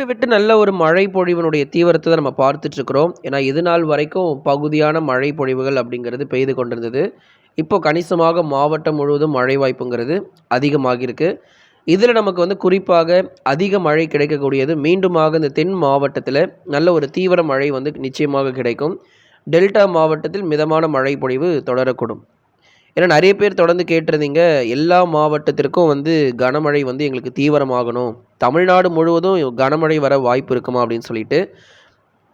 விட்டு விட்டு நல்ல ஒரு மழை பொழிவினுடைய தீவிரத்தை நம்ம பார்த்துட்ருக்குறோம். ஏன்னா இது நாள் வரைக்கும் பகுதியான மழை பொழிவுகள் அப்படிங்கிறது பெய்து கொண்டிருந்தது. இப்போ கணிசமாக மாவட்டம் முழுவதும் மழை வாய்ப்புங்கிறது அதிகமாகியிருக்கு. இதில் நமக்கு வந்து குறிப்பாக அதிக மழை கிடைக்கக்கூடியது மீண்டுமாக இந்த தென் மாவட்டத்தில் நல்ல ஒரு தீவிர மழை வந்து நிச்சயமாக கிடைக்கும். டெல்டா மாவட்டத்தில் மிதமான மழை பொழிவு தொடரக்கூடும். ஏன்னா நிறைய பேர் தொடர்ந்து கேட்டிருந்தீங்க எல்லா மாவட்டத்திற்கும் வந்து கனமழை வந்து எங்களுக்கு தீவிரமாகணும். தமிழ்நாடு முழுவதும் கனமழை வர வாய்ப்பு இருக்குமா அப்படின்னு சொல்லிட்டு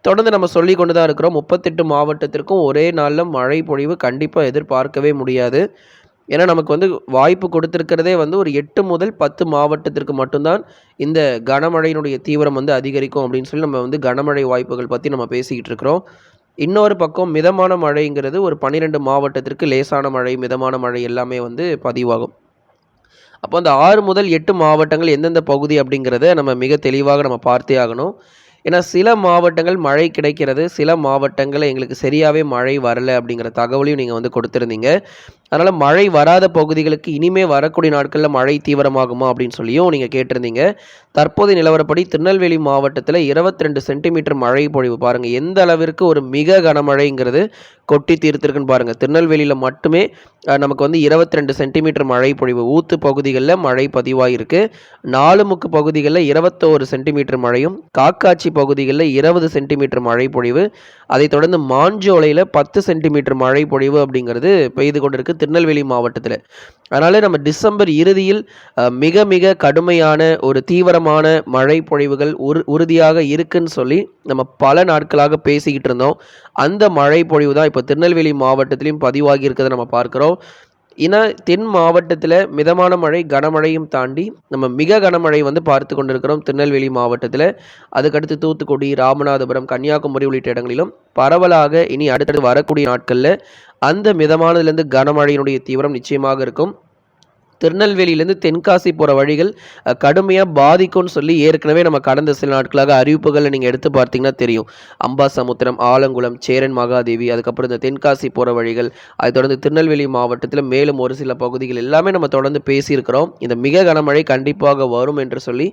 தொடர்ந்து நம்ம சொல்லி கொண்டு தான் இருக்கிறோம். முப்பத்தெட்டு மாவட்டத்திற்கும் ஒரே நாளில் மழை பொழிவு கண்டிப்பாக எதிர்பார்க்கவே முடியாது. ஏன்னா நமக்கு வந்து வாய்ப்பு கொடுத்துருக்கிறதே வந்து ஒரு எட்டு முதல் பத்து மாவட்டத்திற்கு மட்டும்தான் இந்த கனமழையினுடைய தீவிரம் வந்து அதிகரிக்கும் அப்படின்னு சொல்லி நம்ம வந்து கனமழை வாய்ப்புகள் பற்றி நம்ம பேசிக்கிட்டு இருக்கிறோம். இன்னொரு பக்கம் மிதமான மழைங்கிறது ஒரு பன்னிரெண்டு மாவட்டத்திற்கு லேசான மழை மிதமான மழை எல்லாமே வந்து பதிவாகும். அப்போ அந்த ஆறு முதல் எட்டு மாவட்டங்கள் எந்தெந்த பகுதி அப்படிங்கிறத நம்ம மிக தெளிவாக நம்ம பார்த்தே ஆகணும். ஏன்னா சில மாவட்டங்கள் மழை கிடைக்கிறது சில மாவட்டங்களில் எங்களுக்கு சரியாகவே மழை வரலை அப்படிங்கிற தகவலையும் நீங்கள் வந்து கொடுத்துருந்தீங்க. அதனால் மழை வராத பகுதிகளுக்கு இனிமே வரக்கூடிய நாட்களில் மழை தீவிரமாகுமா அப்படின்னு சொல்லியும் நீங்கள் கேட்டிருந்தீங்க. தற்போதைய நிலவரப்படி திருநெல்வேலி மாவட்டத்தில் இருபத்தி ரெண்டு சென்டிமீட்டர் மழை பொழிவு. பாருங்கள் எந்த அளவிற்கு ஒரு மிக கனமழைங்கிறது கொட்டி தீர்த்திருக்குன்னு பாருங்கள் திருநெல்வேலியில் மட்டுமே நமக்கு வந்து இருபத்தி ரெண்டு சென்டிமீட்டர் மழை பொழிவு. ஊத்து பகுதிகளில் மழை பதிவாயிருக்கு. நாலு முக்கு பகுதிகளில் இருபத்தோரு சென்டிமீட்டர் மழையும் காக்காட்சி பகுதிகளில் இருபது சென்டிமீட்டர் மழை பொழிவு. அதைத் தொடர்ந்து மாஞ்சோலையில் பத்து சென்டிமீட்டர் மழை பொழிவு அப்படிங்கிறது பெய்து கொண்டிருக்கு. திருநெல்வேலி மாவட்டத்தில். அதனால் நம்ம டிசம்பர் இறுதியில் மிக மிக கடுமையான ஒரு தீவிரமான மழை பொழிவுகள் உறு உறுதியாக இருக்குன்னு சொல்லி நம்ம பல நாட்களாக பேசிக்கிட்டு இருந்தோம். அந்த மழை பொழிவு தான் இப்போ திருநெல்வேலி மாவட்டத்திலையும் பதிவாகி இருக்கிறத நம்ம பார்க்குறோம். ஏன்னா தென் மாவட்டத்தில் மிதமான மழை கனமழையும் தாண்டி நம்ம மிக கனமழை வந்து பார்த்து கொண்டிருக்கிறோம். திருநெல்வேலி மாவட்டத்தில். அதுக்கடுத்து தூத்துக்குடி ராமநாதபுரம் கன்னியாகுமரி உள்ளிட்ட இடங்களிலும் பரவலாக இனி அடுத்தடுத்து வரக்கூடிய நாட்களில் அந்த மிதமானதுலேருந்து கனமழையினுடைய தீவிரம் நிச்சயமாக இருக்கும். திருநெல்வேலியிலேருந்து தென்காசி போகிற வழிகள் கடுமையாக பாதிக்கும்னு சொல்லி ஏற்கனவே நம்ம கடந்த சில நாட்களாக அறிவிப்புகளை நீங்கள் எடுத்து பார்த்தீங்கன்னா தெரியும். அம்பாசமுத்திரம் ஆலங்குளம் சேரன் மகாதேவி அதுக்கப்புறம் இந்த தென்காசி போகிற வழிகள் அதை தொடர்ந்து திருநெல்வேலி மாவட்டத்தில் மேலும் ஒரு சில பகுதிகள் எல்லாமே நம்ம தொடர்ந்து பேசியிருக்கிறோம். இந்த மிக கனமழை கண்டிப்பாக வரும் என்று சொல்லி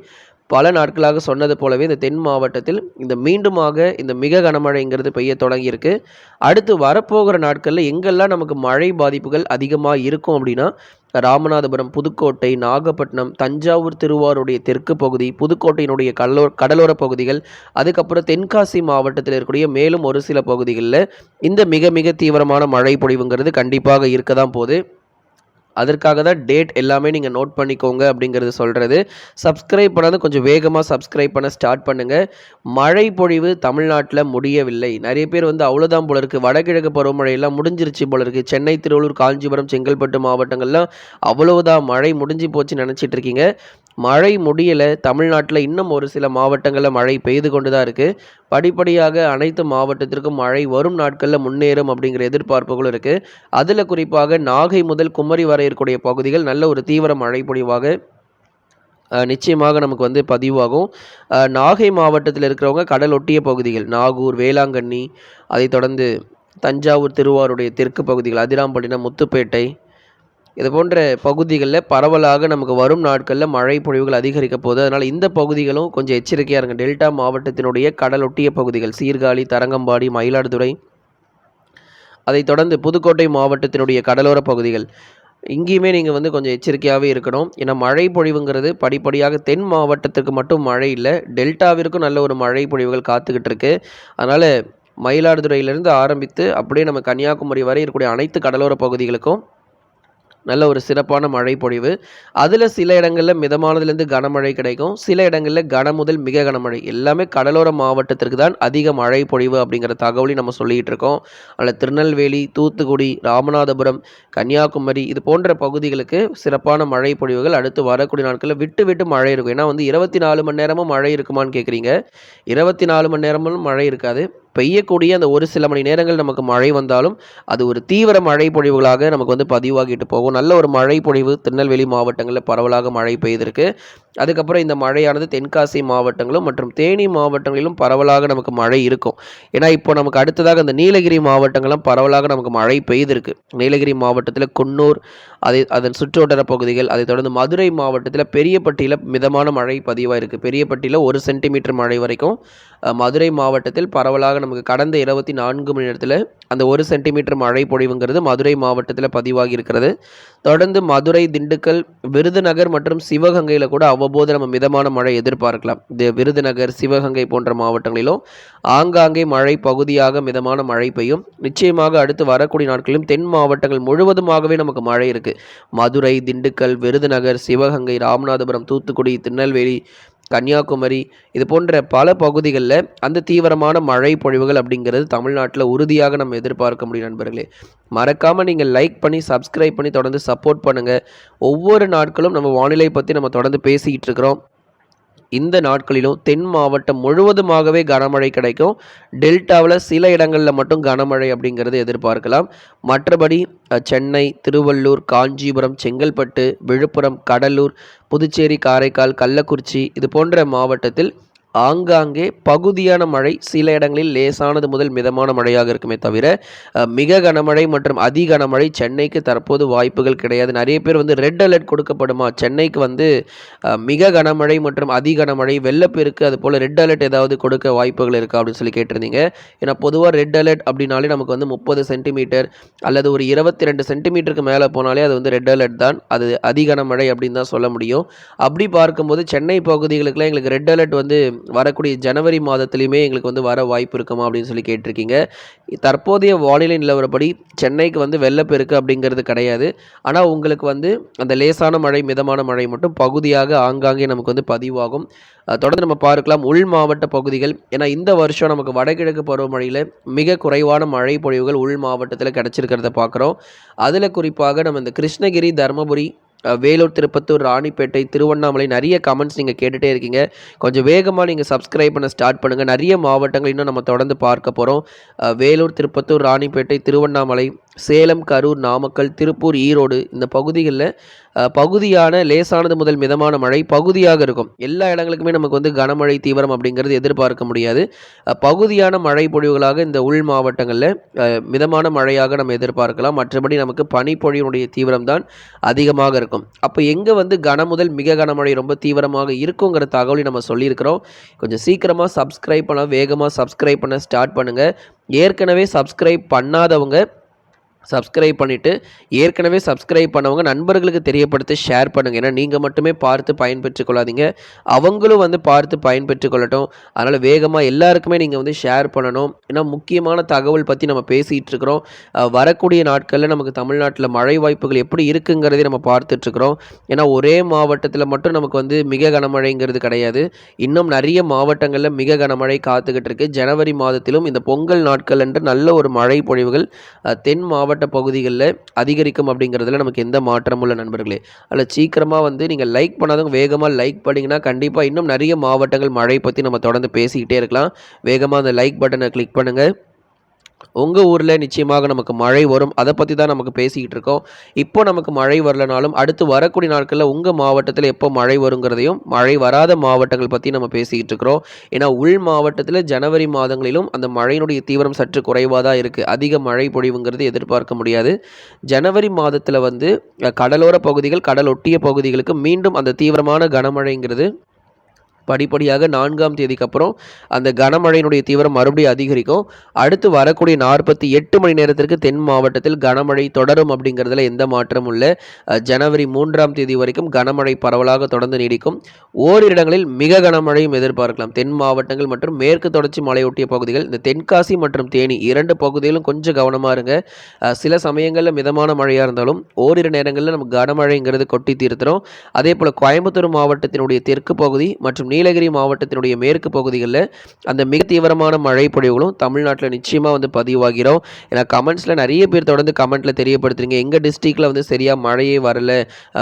பல நாட்களாக சொன்னது போலவே இந்த தென் மாவட்டத்தில் இந்த மீண்டுமாக இந்த மிக கனமழைங்கிறது பெய்ய தொடங்கியிருக்கு. அடுத்து வரப்போகிற நாட்களில் எங்கெல்லாம் நமக்கு மழை பாதிப்புகள் அதிகமாக இருக்கும் அப்படின்னா ராமநாதபுரம் புதுக்கோட்டை நாகப்பட்டினம் தஞ்சாவூர் திருவாரூடைய தெற்கு பகுதி புதுக்கோட்டையினுடைய கடலோ கடலோர பகுதிகள் அதுக்கப்புறம் தென்காசி மாவட்டத்தில் இருக்கக்கூடிய மேலும் ஒரு சில பகுதிகளில் இந்த மிக மிக தீவிரமான மழை பொழிவுங்கிறது கண்டிப்பாக இருக்க தான் போகுது. அதற்காக தான் டேட் எல்லாமே நீங்கள் நோட் பண்ணிக்கோங்க அப்படிங்கிறது சொல்கிறது சப்ஸ்கிரைப் பண்ணாத கொஞ்சம் வேகமாக சப்ஸ்கிரைப் பண்ண ஸ்டார்ட் பண்ணுங்கள் மழை பொழிவு தமிழ்நாட்டில் முடியவில்லை. நிறைய பேர் வந்து அவ்வளோதான் போல இருக்குது வடகிழக்கு பருவமழையெல்லாம் முடிஞ்சிருச்சு போல இருக்குது சென்னை திருவள்ளூர் காஞ்சிபுரம் செங்கல்பட்டு மாவட்டங்கள்லாம் அவ்வளவுதான் மழை முடிஞ்சு போச்சு நினச்சிட்டு இருக்கீங்க. மழை முடியலை. தமிழ்நாட்டில் இன்னும் ஒரு சில மாவட்டங்களில் மழை பெய்து கொண்டு தான் இருக்குது படிப்படியாக அனைத்து மாவட்டத்திற்கும் மழை வரும் நாட்களில் முன்னேறும் அப்படிங்கிற எதிர்பார்ப்புகளும் இருக்குது அதில் குறிப்பாக நாகை முதல் குமரி வரை இருக்கக்கூடிய பகுதிகள் நல்ல ஒரு தீவிர மழை பொழிவாக நிச்சயமாக நமக்கு வந்து பதிவாகும். நாகை மாவட்டத்தில் இருக்கிறவங்க கடல் ஒட்டிய பகுதிகள் நாகூர் வேளாங்கண்ணி அதைத் தொடர்ந்து தஞ்சாவூர் திருவாரூடைய தெற்கு பகுதிகள் அதிராம்பட்டினம் முத்துப்பேட்டை இது போன்ற பகுதிகளில் பரவலாக நமக்கு வரும் நாட்களில் மழை பொழிவுகள் அதிகரிக்க போகுது. அதனால் இந்த பகுதிகளும் கொஞ்சம் எச்சரிக்கையாக இருங்க. டெல்டா மாவட்டத்தினுடைய கடலொட்டிய பகுதிகள் சீர்காழி தரங்கம்பாடி மயிலாடுதுறை அதைத் தொடர்ந்து புதுக்கோட்டை மாவட்டத்தினுடைய கடலோர பகுதிகள். இங்கேயுமே நீங்கள் வந்து கொஞ்சம் எச்சரிக்கையாகவே இருக்கணும். ஏன்னா மழை பொழிவுங்கிறது படிப்படியாக தென் மாவட்டத்துக்கு மட்டும் மழை இல்லை. டெல்டாவிற்கும் நல்ல ஒரு மழை பொழிவுகள் காத்துக்கிட்டு இருக்கு. அதனால் மயிலாடுதுறையிலிருந்து ஆரம்பித்து அப்படியே நம்ம கன்னியாகுமரி வரை இருக்கக்கூடிய அனைத்து கடலோர பகுதிகளுக்கும் நல்ல ஒரு சிறப்பான மழை பொழிவு. அதில் சில இடங்களில் மிதமானதுலேருந்து கனமழை கிடைக்கும். சில இடங்களில் கன முதல் மிக கனமழை. எல்லாமே கடலோர மாவட்டத்திற்கு தான் அதிக மழை பொழிவு அப்படிங்கிற தகவலையும் நம்ம சொல்லிகிட்டு இருக்கோம். அதில் திருநெல்வேலி தூத்துக்குடி ராமநாதபுரம் கன்னியாகுமரி இது போன்ற பகுதிகளுக்கு சிறப்பான மழை பொழிவுகள் அடுத்து வரக்கூடிய நாட்களில் விட்டு விட்டு மழை இருக்கும். ஏன்னா வந்து இருபத்தி நாலு மணி நேரமும் மழை இருக்குமான்னு கேட்குறீங்க இருபத்தி நாலு மணி நேரமும் மழை இருக்காது. பெய்யக்கூடிய அந்த ஒரு சில மணி நேரங்கள் நமக்கு மழை வந்தாலும் அது ஒரு தீவிர மழை பொழிவுகளாக நமக்கு வந்து பதிவாகிட்டு போகும். நல்ல ஒரு மழை பொழிவு திருநெல்வேலி மாவட்டங்களில் பரவலாக மழை பெய்திருக்கு. அதுக்கப்புறம் இந்த மழையானது தென்காசி மாவட்டங்களும் மற்றும் தேனி மாவட்டங்களிலும் பரவலாக நமக்கு மழை இருக்கும். ஏன்னா இப்போ நமக்கு அடுத்ததாக அந்த நீலகிரி மாவட்டங்களும் பரவலாக நமக்கு மழை பெய்திருக்கு. நீலகிரி மாவட்டத்தில் குன்னூர் அதை அதன் சுற்றுவட்டார பகுதிகள் அதைத் தொடர்ந்து மதுரை மாவட்டத்தில் பெரியப்பட்டியில் மிதமான மழை பதிவாயிருக்கு. பெரியப்பட்டியில் ஒரு சென்டிமீட்டர் மழை வரைக்கும் மதுரை மாவட்டத்தில் பரவலாக நமக்கு கடந்த இருபத்தி நான்கு மணி நேரத்தில் அந்த ஒரு சென்டிமீட்டர் மழை பொழிவுங்கிறது மதுரை மாவட்டத்தில் பதிவாகி இருக்கிறது. தொடர்ந்து மதுரை திண்டுக்கல் விருதுநகர் மற்றும் சிவகங்கையில் கூட அவ்வப்போது நம்ம மிதமான மழை எதிர்பார்க்கலாம். இந்த விருதுநகர் சிவகங்கை போன்ற மாவட்டங்களிலும் ஆங்காங்கே மழை பகுதியாக மிதமான மழை பெய்யும். நிச்சயமாக அடுத்து வரக்கூடிய நாட்களிலும் தென் மாவட்டங்கள் முழுவதுமாகவே நமக்கு மழை இருக்குது மதுரை திண்டுக்கல் விருதுநகர் சிவகங்கை ராமநாதபுரம் தூத்துக்குடி திருநெல்வேலி கன்னியாகுமரி இது போன்ற பல பகுதிகளில் அந்த தீவிரமான மழை பொழிவுகள் அப்படிங்கிறது தமிழ்நாட்டில் உறுதியாக நம்ம எதிர்பார்க்க முடியும் நண்பர்களே. மறக்காமல் நீங்கள் லைக் பண்ணி சப்ஸ்கிரைப் பண்ணி தொடர்ந்து சப்போர்ட் பண்ணுங்கள் ஒவ்வொரு நாட்களும் நம்ம வானிலை பற்றி நம்ம தொடர்ந்து பேசிக்கிட்டு இருக்கிறோம். இந்த நாட்களிலும் தென் மாவட்டம் முழுவதுமாகவே கனமழை கிடைக்கும். டெல்டாவில் சில இடங்களில் மட்டும் கனமழை அப்படிங்கிறது எதிர்பார்க்கலாம். மற்றபடி சென்னை திருவள்ளூர் காஞ்சிபுரம் செங்கல்பட்டு விழுப்புரம் கடலூர் புதுச்சேரி காரைக்கால் கள்ளக்குறிச்சி இது போன்ற மாவட்டத்தில் ஆங்காங்கே பகுதியான மழை சில இடங்களில் லேசானது முதல் மிதமான மழையாக இருக்குமே தவிர மிக கனமழை மற்றும் அதி கனமழை சென்னைக்கு தற்போது வாய்ப்புகள் கிடையாது. நிறைய பேர் வந்து ரெட் அலர்ட் கொடுக்கப்படுமா? சென்னைக்கு வந்து மிக கனமழை மற்றும் அதி கனமழை வெள்ளப்பெருக்கு அது போல் ரெட் அலர்ட் ஏதாவது கொடுக்க வாய்ப்புகள் இருக்கா அப்படின்னு சொல்லி கேட்டிருந்தீங்க. ஏன்னா பொதுவாக ரெட் அலர்ட் அப்படின்னாலே நமக்கு வந்து முப்பது சென்டிமீட்டர் அல்லது ஒரு இருபத்தி ரெண்டு சென்டிமீட்டருக்கு மேலே போனாலே அது வந்து ரெட் அலர்ட் தான். அது அதி கனமழை அப்படின்னு தான் சொல்ல முடியும். அப்படி பார்க்கும்போது சென்னை பகுதிகளுக்குலாம் எங்களுக்கு ரெட் அலர்ட் வந்து வரக்கூடிய ஜனவரி மாதத்துலையுமே எங்களுக்கு வந்து வர வாய்ப்பு இருக்குமா அப்படின்னு சொல்லி கேட்டிருக்கீங்க. தற்போதைய வானிலை நிலவரப்படி சென்னைக்கு வந்து வெள்ளப்பெருக்கு அப்படிங்கிறது கிடையாது. ஆனால் உங்களுக்கு வந்து அந்த லேசான மழை மிதமான மழை மட்டும் பகுதியாக ஆங்காங்கே நமக்கு வந்து பதிவாகும். தொடர்ந்து நம்ம பார்க்கலாம் உள் மாவட்ட பகுதிகள். ஏன்னா இந்த வருஷம் நமக்கு வடகிழக்கு பருவமழையில் மிக குறைவான மழை பொழிவுகள் உள் மாவட்டத்தில் கிடச்சிருக்கிறத பார்க்குறோம். அதில் குறிப்பாக நம்ம இந்த கிருஷ்ணகிரி தருமபுரி வேலூர் திருப்பத்தூர் ராணிப்பேட்டை திருவண்ணாமலை நிறைய கமெண்ட்ஸ் நீங்கள் கேட்டுகிட்டே இருக்கீங்க. கொஞ்சம் வேகமாக நீங்கள் சப்ஸ்கிரைப் பண்ண ஸ்டார்ட் பண்ணுங்கள் நிறைய மாவட்டங்கள் இன்னும் நம்ம தொடர்ந்து பார்க்க போகிறோம் வேலூர் திருப்பத்தூர் ராணிப்பேட்டை திருவண்ணாமலை சேலம் கரூர் நாமக்கல் திருப்பூர் ஈரோடு இந்த பகுதிகளில் பகுதியான லேசானது முதல் மிதமான மழை பகுதியாக இருக்கும். எல்லா இடங்களுக்குமே நமக்கு வந்து கனமழை தீவிரம் அப்படிங்கிறது எதிர்பார்க்க முடியாது. பகுதியான மழை பொழிவுகளாக இந்த உள் மாவட்டங்களில் மிதமான மழையாக நம்ம எதிர்பார்க்கலாம். மற்றபடி நமக்கு பனிப்பொழிவுடைய தீவிரம் தான் அதிகமாக இருக்கும். அப்போ எங்கே வந்து கன முதல் மிக கனமழை ரொம்ப தீவிரமாக இருக்குங்கிற தகவலை நம்ம சொல்லியிருக்கிறோம். கொஞ்சம் சீக்கிரமாக சப்ஸ்கிரைப் பண்ண வேகமாக சப்ஸ்கிரைப் பண்ண ஸ்டார்ட் பண்ணுங்கள் ஏற்கனவே சப்ஸ்கிரைப் பண்ணாதவங்க சப்ஸ்கிரைப் பண்ணிவிட்டு ஏற்கனவே சப்ஸ்கிரைப் பண்ணவங்க நண்பர்களுக்கு தெரியப்படுத்தி ஷேர் பண்ணுங்கள் ஏன்னா நீங்கள் மட்டுமே பார்த்து பயன்பெற்று கொள்ளாதீங்க. அவங்களும் வந்து பார்த்து பயன்பெற்று கொள்ளட்டும். அதனால் வேகமாக எல்லாருக்குமே நீங்கள் வந்து ஷேர் பண்ணணும். ஏன்னா முக்கியமான தகவல் பற்றி நம்ம பேசிகிட்டு இருக்கிறோம். வரக்கூடிய நாட்களில் நமக்கு தமிழ்நாட்டில் மழை வாய்ப்புகள் எப்படி இருக்குங்கிறதை நம்ம பார்த்துட்ருக்குறோம் ஏன்னா ஒரே மாவட்டத்தில் மட்டும் நமக்கு வந்து மிக கனமழைங்கிறது கிடையாது. இன்னும் நிறைய மாவட்டங்களில் மிக கனமழை காத்துக்கிட்டு இருக்கு. ஜனவரி மாதத்திலும் இந்த பொங்கல் நாட்கள் என்று நல்ல ஒரு மழை பொழிவுகள் தென் மாவட்ட பகுதிகளில் அதிகரிக்கும் அப்படிங்கிறதுல நமக்கு எந்த மாற்றமும் இல்லை நண்பர்களே? அதில் சீக்கிரமாக வந்து நீங்கள் லைக் பண்ணாதவங்க வேகமாக லைக் பண்ணிங்கன்னா கண்டிப்பாக இன்னும் நிறைய மாவட்டங்கள் மழை பற்றி நம்ம தொடர்ந்து பேசிக்கிட்டே இருக்கலாம். வேகமாக அந்த லைக் பட்டனை கிளிக் பண்ணுங்கள் உங்கள் ஊரில் நிச்சயமாக நமக்கு மழை வரும். அதை பற்றி தான் நமக்கு பேசிக்கிட்டு இருக்கோம். இப்போ நமக்கு மழை வரலனாலும் அடுத்து வரக்கூடிய நாட்களில் உங்கள் மாவட்டத்தில் எப்போ மழை வருங்கிறதையும் மழை வராத மாவட்டங்கள் பற்றி நம்ம பேசிக்கிட்டு இருக்கிறோம். ஏன்னா உள் மாவட்டத்தில் ஜனவரி மாதங்களிலும் அந்த மழையினுடைய தீவிரம் சற்று குறைவாக தான் இருக்குது அதிக மழை பொழிவுங்கிறது எதிர்பார்க்க முடியாது. ஜனவரி மாதத்தில் வந்து கடலோர பகுதிகள் கடல் ஒட்டிய பகுதிகளுக்கு மீண்டும் அந்த தீவிரமான கனமழைங்கிறது படிப்படியாக நான்காம் தேதிக்கு அப்புறம் அந்த கனமழையினுடைய தீவிரம் மறுபடியும் அதிகரிக்கும். அடுத்து வரக்கூடிய நாற்பத்தி எட்டு மணி நேரத்திற்கு தென் மாவட்டத்தில் கனமழை தொடரும் அப்படிங்கிறதுல எந்த மாற்றமும் இல்லை. ஜனவரி மூன்றாம் தேதி வரைக்கும் கனமழை பரவலாக தொடர்ந்து நீடிக்கும். ஓரிரு இடங்களில் மிக கனமழையும் எதிர்பார்க்கலாம். தென் மாவட்டங்கள் மற்றும் மேற்கு தொடர்ச்சி மலையொட்டிய பகுதிகள் இந்த தென்காசி மற்றும் தேனி இரண்டு பகுதிகளும் கொஞ்சம் கவனமாக இருங்க. சில சமயங்களில் மிதமான மழையாக இருந்தாலும் ஓரிரு நேரங்களில் நமக்கு கனமழைங்கிறது கொட்டி தீர்த்துடும் அதே போல் கோயம்புத்தூர் மாவட்டத்தினுடைய தெற்கு பகுதி மற்றும் நீலகிரி மாவட்டத்தினுடைய மேற்கு பகுதிகளில் அந்த மிக தீவிரமான மழை பொழிவுகளும் தமிழ்நாட்டில் நிச்சயமாக வந்து பதிவாகிறோம். ஏன்னா கமெண்ட்ஸில் நிறைய பேர் தொடர்ந்து கமெண்ட்டில் தெரியப்படுத்துறீங்க. எங்கள் டிஸ்ட்ரிக்டில் வந்து சரியாக மழையே வரல.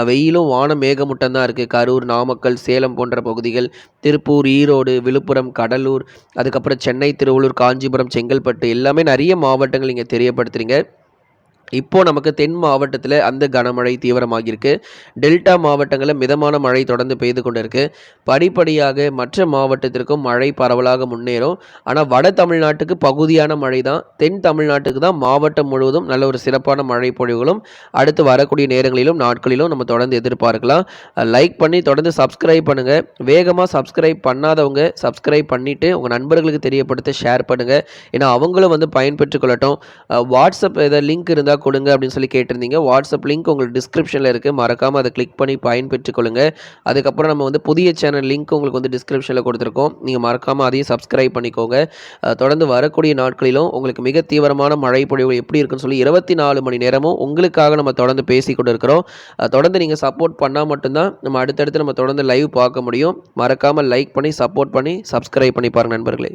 வெயிலும் வானம் மேகமூட்டம் தான் இருக்குது கரூர் நாமக்கல் சேலம் போன்ற பகுதிகள் திருப்பூர் ஈரோடு விழுப்புரம் கடலூர் அதுக்கப்புறம் சென்னை திருவள்ளூர் காஞ்சிபுரம் செங்கல்பட்டு எல்லாமே நிறைய மாவட்டங்கள் இங்கே தெரியப்படுத்துறீங்க. இப்போது நமக்கு தென் மாவட்டத்தில் அந்த கனமழை தீவிரமாகியிருக்கு. டெல்டா மாவட்டங்களில் மிதமான மழை தொடர்ந்து பெய்து கொண்டிருக்கு. படிப்படியாக மற்ற மாவட்டத்திற்கும் மழை பரவலாக முன்னேறும். ஆனால் வட தமிழ்நாட்டுக்கு பகுதியான மழை தான். தென் தமிழ்நாட்டுக்கு தான் மாவட்டம் முழுவதும் நல்ல ஒரு சிறப்பான மழை பொழிவுகளும் அடுத்து வரக்கூடிய நேரங்களிலும் நாட்களிலும் நம்ம தொடர்ந்து எதிர்பார்க்கலாம். லைக் பண்ணி தொடர்ந்து சப்ஸ்கிரைப் பண்ணுங்கள் வேகமாக சப்ஸ்கிரைப் பண்ணாதவங்க சப்ஸ்கிரைப் பண்ணிவிட்டு உங்கள் நண்பர்களுக்கு தெரியப்படுத்த ஷேர் பண்ணுங்கள் ஏன்னா அவங்களும் வந்து பயன்பெற்றுக் கொள்ளட்டும். வாட்ஸ்அப் ஏதாவது லிங்க் இருந்தால் கொடுங்க அப்படின்னு சொல்லி கேட்டிருந்தீங்க. வாட்ஸ்அப் லிங்க் உங்களுக்கு டிஸ்கிரிப்ஷனில் இருக்குது மறக்காமல் அதை கிளிக் பண்ணி பயன்பெற்றுக் கொள்ளுங்கள் அதுக்கப்புறம் நம்ம வந்து புதிய சேனல் லிங்க் உங்களுக்கு வந்து டிஸ்கிரிப்ஷனில் கொடுத்துருக்கோம். நீங்கள் மறக்காமல் அதையும் சப்ஸ்கிரைப் பண்ணிக்கோங்க. தொடர்ந்து வரக்கூடிய நாட்களிலும் உங்களுக்கு மிக தீவிரமான மழை பொழிவுகள் எப்படி இருக்குன்னு சொல்லி இருபத்தி நாலு மணி நேரமும் உங்களுக்காக நம்ம தொடர்ந்து பேசி கொண்டு இருக்கிறோம் தொடர்ந்து நீங்கள் சப்போர்ட் பண்ணால் மட்டும்தான் நம்ம அடுத்தடுத்து நம்ம தொடர்ந்து லைவ் பார்க்க முடியும். மறக்காமல் லைக் பண்ணி சப்போர்ட் பண்ணி சப்ஸ்கிரைப் பண்ணி பாருங்கள் நண்பர்களே.